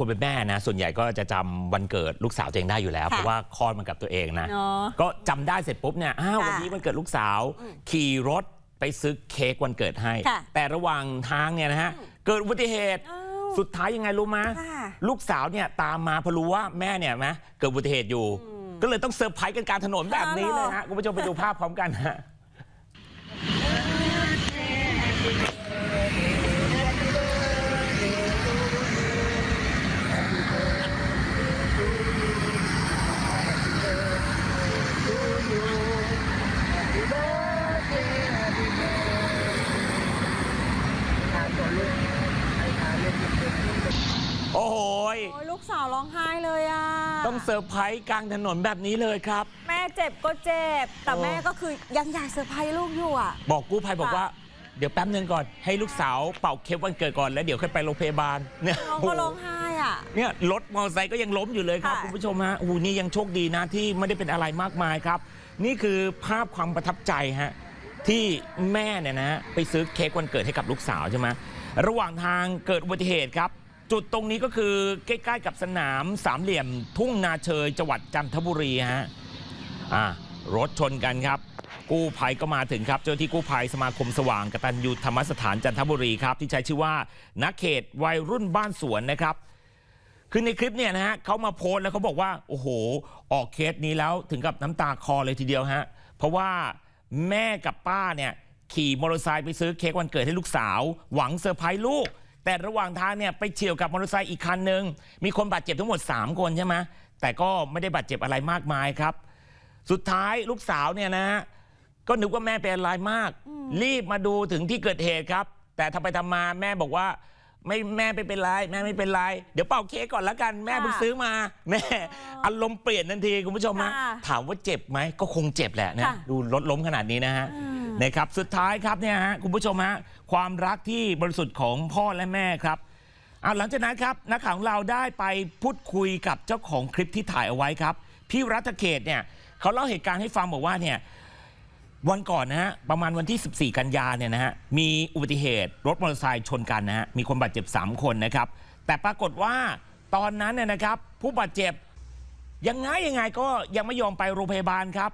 คนเป็นแม่นะ ส่วนใหญ่ก็จะจำวันเกิดลูกสาวตัวเองได้อยู่แล้วค่ะเพราะว่าคลอดมันกับตัวเองนะเนาะก็จำได้เสร็จปุ๊บเนี่ยอ้าวค่ะวันนี้วันเกิดลูกสาวอืมขี่รถไปซื้อเค้กวันเกิดให้ค่ะแต่ระหว่างทางเนี่ยนะฮะเกิดอุบัติเหตุอ้าวสุดท้ายยังไงรู้ไหมค่ะลูกสาวเนี่ยตามมาเพราะรู้ว่าแม่เนี่ยนะเกิดอุบัติเหตุอยู่อืมก็เลยต้องเซอร์ไพรส์กันกลารถนนแบบนี้เลยฮะคุณผู้ชมไปดูภาพพร้อมกันฮะ โหยโอ้ยลูกสาวร้องไห้เลยอะต้องเซอร์ไพรส์กลางถนนแบบนี้เลยครับ แม่เจ็บก็เจ็บ แต่โอ้แม่ก็คือยังอยากเซอร์ไพรส์ลูกอยู่อะ บอกกู้ภัยบอกว่า เดี๋ยวแป๊บนึงก่อนให้ลูกสาวเป่าเค้กวันเกิดก่อนแล้วเดี๋ยวค่อยไปโรงพยาบาลเนี่ยน้องก็ร้องไห้อะ เนี่ยรถมอเตอร์ไซค์ก็ยังล้มอยู่เลยครับ ค่ะคุณผู้ชมฮะโอ้โหนี่ยังโชคดีนะที่ไม่ได้เป็นอะไรมากมายครับ นี่คือภาพความประทับใจฮะที่แม่เนี่ยนะไปซื้อเค้กวันเกิดให้กับลูกสาวใช่ไหมระหว่างทางเกิดอุบัติเหตุครับ จุดตรงนี้ก็คือใกล้ๆกับสนามสามเหลี่ยมทุ่งนาเชยจังหวัดจันทบุรีฮะอ่ารถชนกันครับ กู้ภัยก็มาถึงครับ เจ้าที่กู้ภัยสมาคมสว่างกตัญญูธรรมสถานจันทบุรีครับ ที่ใช้ชื่อว่านักเขตวัยรุ่นบ้านสวนนะครับคือในคลิปเนี่ยนะฮะเขามาโพสต์แล้วเขาบอกว่า โอ้โห ออกเคสนี้แล้วถึงกับน้ำตาคลอเลยทีเดียวฮะ เพราะว่าแม่กับป้าเนี่ยขี่มอเตอร์ไซค์ไปซื้อเค้กวันเกิดให้ลูกสาว หวังเซอร์ไพรส์ลูก แต่ระหว่างทางเนี่ยไปเฉี่ยวกับมอเตอร์ไซค์อีกคันหนึ่งมีคนบาดเจ็บทั้งหมด 3 คนใช่ไหมแต่ก็ไม่ได้บาดเจ็บอะไรมากมายครับ สุดท้ายลูกสาวเนี่ยนะฮะก็นึกว่าแม่เป็นอะไรมาก รีบมาดูถึงที่เกิดเหตุครับ แต่ทำไปทำมาแม่บอกว่า ไม่แม่ไม่เป็นไรแม่ไม่เป็นไร เดี๋ยวเป่าเค้กก่อนแล้วกันแม่ค่ะเพิ่งซื้อมาแม่อารมณ์เปลี่ยนทันทีคุณผู้ชมฮะค่ะถามว่าเจ็บไหมก็คงเจ็บแหละนะค่ะ ดูรถล้มขนาดนี้นะฮะ อืม นะครับสุดท้ายครับเนี่ยฮะคุณผู้ชมฮะความรักที่บริสุทธิ์ของพ่อและแม่ครับเอะหลังจากนั้นครับนักข่าวของเราได้ไปพูดคุยกับเจ้าของคลิปที่ถ่ายเอาไว้ครับ พี่รัฐเขตเนี่ยเขาเล่าเหตุการณ์ให้ฟังบอกว่าเนี่ยวันก่อนนะฮะประมาณวันที่ 14 กันยาเนี่ยนะฮะมีอุบัติเหตุรถมอเตอร์ไซค์ชนกันนะฮะมีคนบาดเจ็บ 3 คนนะครับ แต่ปรากฏว่าตอนนั้นเนี่ยนะครับ ผู้บาดเจ็บยังไงยังไงก็ยังไม่ยอมไปโรงพยาบาลครับ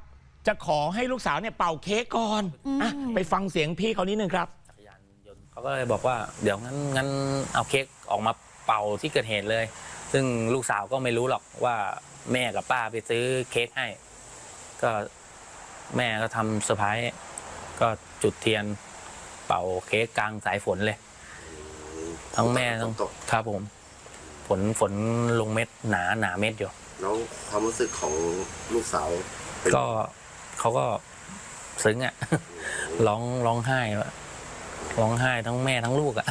จะขอให้ลูกสาวเนี่ยเป่าเค้กก่อนอะไปฟังเสียงพี่เขานิดนึงครับจักรยานยนต์เขาก็เลยบอกว่าเดี๋ยวงั้นงั้นเอาเค้กออกมาเป่าที่เกิดเหตุเลย ซึ่งลูกสาวก็ไม่รู้หรอกว่าแม่กับป้าไปซื้อเค้กให้ ก็แม่ก็ทำเซอร์ไพรส์ก็จุดเทียนเป่าเค้กกลางสายฝนเลย ทั้งแม่ทั้งตกครับผม ฝนฝนลงเม็ดหนาหนาเม็ดอยู่ แล้วความรู้สึกของลูกสาวเป็นก็ เขาก็ซึ้งอะร้องร้องไห้อะร้องไห้ทั้งแม่ทั้งลูกอะ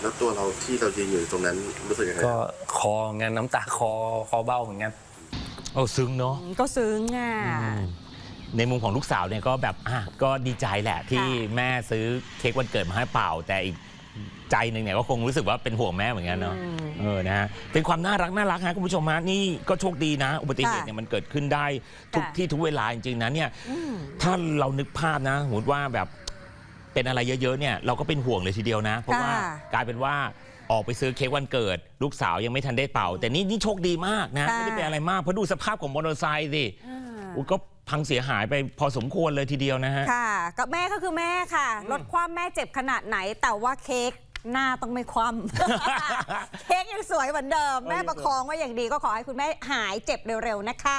แล้วตัวเราที่เรายืนอยู่ตรงนั้นรู้สึกยังไงก็คอเหมือนกันน้ำตาคอคอเบ้าเหมือนกัน โอ้ซึ้งเนาะ ก็ซึ้งอะ ในมุมของลูกสาวเนี่ยก็แบบอะก็ดีใจแหละที่แม่ซื้อเค้กวันเกิดมาให้เป่าแต่อีก ใจหนึ่งเนี่ยก็คงรู้สึกว่าเป็นห่วงแม่เหมือนกันเนาะอืมเออนะฮะเป็นความน่ารักน่ารักฮะคุณผู้ชมฮะนี่ก็โชคดีนะ อุบัติเหตุค่ะเนี่ยมันเกิดขึ้นได้ทุกค่ะที่ทุกเวลาจริงๆนะเนี่ยอืมถ้าเรานึกภาพนะสมมติว่าแบบเป็นอะไรเยอะๆเนี่ยเราก็เป็นห่วงเลยทีเดียวนะ เพราะว่าค่ะกลายเป็นว่าออกไปซื้อเค้กวันเกิด ลูกสาวยังไม่ทันได้เป่า แต่นี่นี่โชคดีมากนะค่ะไม่ได้เป็นอะไรมากเพราะดูสภาพของมอเตอร์ไซค์สิอ่าอุ๊ยก็พังเสียหายไปพอสมควรเลยทีเดียวนะฮะ ค่ะ กับแม่ก็คือแม่ค่ะอืมลดความแม่เจ็บขนาดไหนแต่ว่าเค้ก หน้าต้องไม่คว่ำ เค้กยังสวยเหมือนเดิม แม่ประคองไว้อย่างดีก็ขอให้คุณแม่หายเจ็บเร็วๆนะคะ